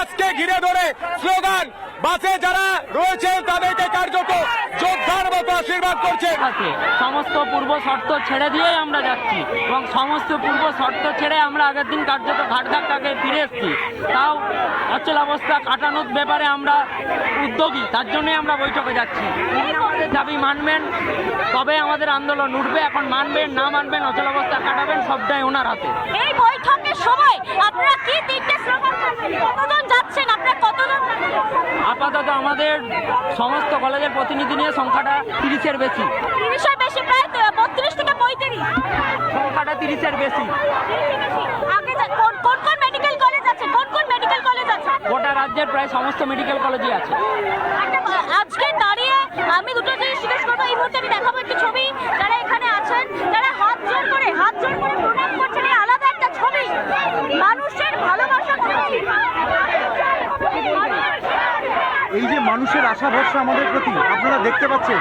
বাসকে ঘিরে ধরে স্লোগান বাসে যারা রয়েছেন তাদেরকে কার্যত যোদ্ধার মতো আশীর্বাদ করছেন সমস্ত পূর্ব শর্ত ছেড়ে দিয়েই আমরা যাচ্ছি এবং সমস্ত পূর্ব শর্ত ছেড়ে আমরা আগের দিন কার্যত ঘাটঘাটটাকে ফিরে এসেছি। তাও অচল অবস্থা কাটানোর ব্যাপারে আমরা উদ্যোগী তার জন্যই আমরা বৈঠকে যাচ্ছি। আমাদের দাবি মানবেন তবে আমাদের আন্দোলন উঠবে এখন মানবেন না মানবেন অচল অবস্থা কাটাবেন সবটাই ওনার হাতে। এই বৈঠকের সময় আপনারা কি তিনটে স্লোগান করছেন? কতজন যাচ্ছেন আপনারা কতজন আপাতত আমাদের সমস্ত কলেজের প্রতিনিধি নিয়ে সংখ্যাটা তিরিশের বেশি। তিরিশের বেশি প্রায় বত্রিশ থেকে পঁয়ত্রিশ। সংখ্যাটা তিরিশের বেশি। গোটা রাজ্যের প্রায় সমস্ত মেডিকেল কলেজই আছে। একটা আজকে দাঁড়িয়ে আমি দুটো জিনিস জিজ্ঞেস করব এই মুহূর্তে আমি দেখাবো একটি ছবি যারা এখানে আছেন তারা হাত জোর করে হাত জোর করে প্রণাম করছেন এই আলাদা একটা ছবি মানুষের ভালোবাসা ছবি এই যে মানুষের আশা ভরসা আমাদের প্রতি। আপনারা দেখতে পাচ্ছেন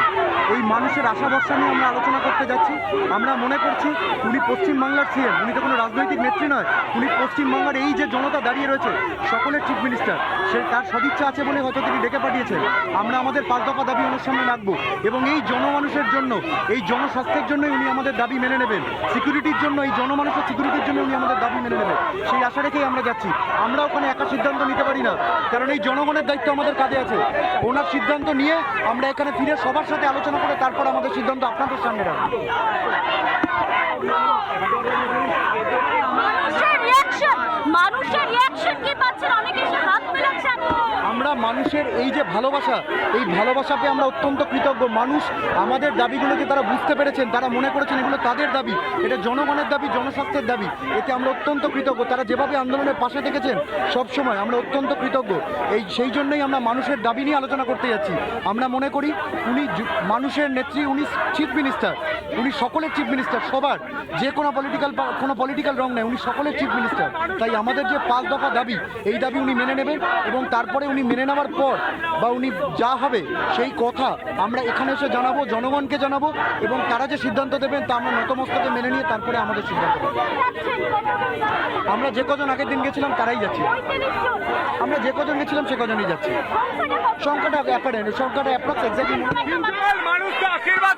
এই মানুষের আশা ভরসা নিয়ে আমরা আলোচনা করতে যাচ্ছি। আমরা মনে করছি উনি পশ্চিমবাংলার সিএম, উনি তো কোনো রাজনৈতিক নেত্রী নয়। উনি পশ্চিমবাংলার এই যে জনতা দাঁড়িয়ে রয়েছে, সকলের চিফ মিনিস্টার, সে তার সদিচ্ছা আছে বলে হয়তো তিনি ডেকে পাঠিয়েছেন। আমরা আমাদের পাঁচ দফা দাবি অনুষ্ঠানে রাখব এবং এই জনমানুষের জন্য, এই জনস্বাস্থ্যের জন্যই উনি আমাদের দাবি মেনে নেবেন। সিকিউরিটির জন্য, এই জনমানুষের সিকিউরিটির জন্য উনি আমাদের দাবি মেনে নেবেন। সেই আশা রেখেই আমরা যাচ্ছি। আমরা ওখানে একা সিদ্ধান্ত নিতে পারি না। কারণ এই জনগণের দায়িত্ব আমাদের কাঁধে আছে। ওনার সিদ্ধান্ত নিয়ে আমরা এখানে ফিরে সবার সাথে আলোচনা করে তারপর আমাদের সিদ্ধান্ত আপনাদের সামনে রাখব মানুষের রিয়াকশন মানুষের রিয়াকশন কি পাচ্ছেন অনেকে এসে হাত মেলাচ্ছেন আমরা মানুষের এই যে ভালোবাসা, এই ভালোবাসাকে আমরা অত্যন্ত কৃতজ্ঞ। মানুষ আমাদের দাবিগুলোকে তারা বুঝতে পেরেছেন, তারা মনে করেছেন এগুলো তাদের দাবি, এটা জনগণের দাবি জনস্বাস্থ্যের দাবি। এতে আমরা অত্যন্ত কৃতজ্ঞ। তারা যেভাবে আন্দোলনের পাশে থেকেছেন সবসময় আমরা অত্যন্ত কৃতজ্ঞ। এই, সেই জন্যই আমরা মানুষের দাবি নিয়ে আলোচনা করতে যাচ্ছি। আমরা মনে করি উনি মানুষের নেত্রী, উনি চিফ মিনিস্টার, উনি সকলের চিফ মিনিস্টার, সবার। যে কোনো পলিটিক্যাল কোনো পলিটিক্যাল রং নেই, উনি সকলের চিফ মিনিস্টার। তাই আমাদের যে পাঁচ দফা দাবি, এই দাবি উনি মেনে নেবেন এবং তারপরে উনি মেনে নেওয়ার পর বা উনি যা হবে সেই কথা আমরা এখানে এসে জানাব, জনগণকে জানাব এবং তারা যে সিদ্ধান্ত দেবেন তা আমরা নতমস্তকে মেনে নিয়ে তারপরে আমাদের সিদ্ধান্ত আমরা যে কজন আগের দিন গেছিলাম তারাই যাচ্ছি। আমরা যে কজন গেছিলাম সে কজনই যাচ্ছি। সংখ্যাটা অ্যাপারেন্ট, সংখ্যাটা অ্যাপ্রক্স এক্স্যাক্টলি মানুষকে আশীর্বাদ